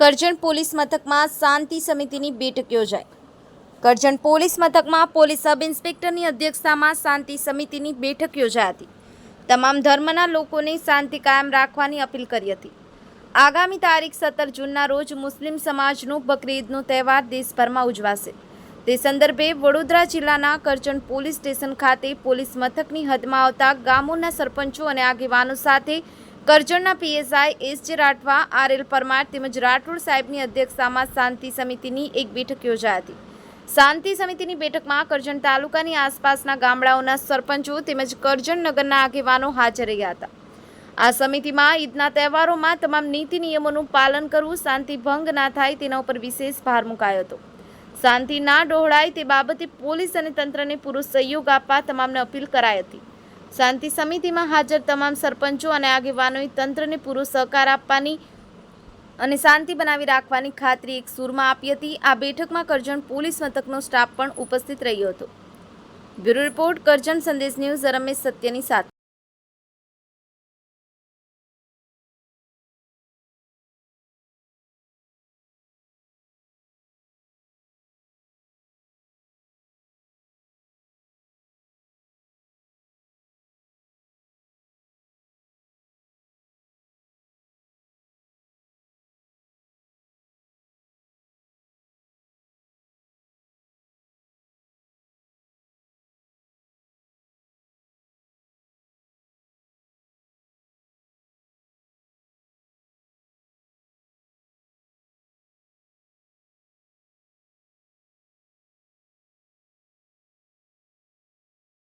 Karjan police મથકમાં શાંતિ સમિતિની બેઠક યોજાઈ. કરજણ પોલીસ મથકમાં પોલીસ સબ ઇન્સ્પેક્ટરની અધ્યક્ષતામાં શાંતિ સમિતિની બેઠક યોજાઈ હતી. તમામ ધર્મના લોકોને શાંતિ કાયમ રાખવાની અપીલ કરી હતી. આગામી તારીખ સત્તર જૂનના રોજ મુસ્લિમ સમાજનો બકરીદનો તહેવાર દેશભરમાં ઉજવાશે. તે સંદર્ભે વડોદરા જિલ્લાના કરજણ પોલીસ સ્ટેશન ખાતે પોલીસ મથકની હદમાં આવતા ગામોના સરપંચો અને આગેવાનો સાથે કરજણના પીએસઆઈ એસ જે રાઠવા આર એલ પરમાર તેમજ રાઠોડ સાહેબની અધ્યક્ષતામાં શાંતિ સમિતિની એક બેઠક યોજાઈ હતી. શાંતિ સમિતિની બેઠકમાં કરજણ તાલુકાની આસપાસના ગામડાઓના સરપંચો તેમજ કરજણ નગરના આગેવાનો હાજર રહ્યા હતા. આ સમિતિમાં ઈદના તહેવારોમાં તમામ નીતિ નિયમોનું પાલન કરવું શાંતિ ભંગ ના થાય તેના ઉપર વિશેષ ભાર મુકાયો હતો. શાંતિ ના ડહોળાય તે બાબતે પોલીસ અને તંત્રને પૂરો સહયોગ આપવા તમામને અપીલ કરાઈ હતી. શાંતિ સમિતિમાં હાજર તમામ સરપંચો અને આગેવાનોએ તંત્રને પૂરો સહકાર આપવાની અને શાંતિ બનાવી રાખવાની ખાતરી એક સૂરમાં આપી હતી. આ બેઠકમાં કરજણ પોલીસ મથકનો સ્ટાફ પણ ઉપસ્થિત રહ્યો હતો. બ્યુરો રિપોર્ટ કરજણ સંદેશ ન્યૂઝ, રમેશ સત્યની સાથે.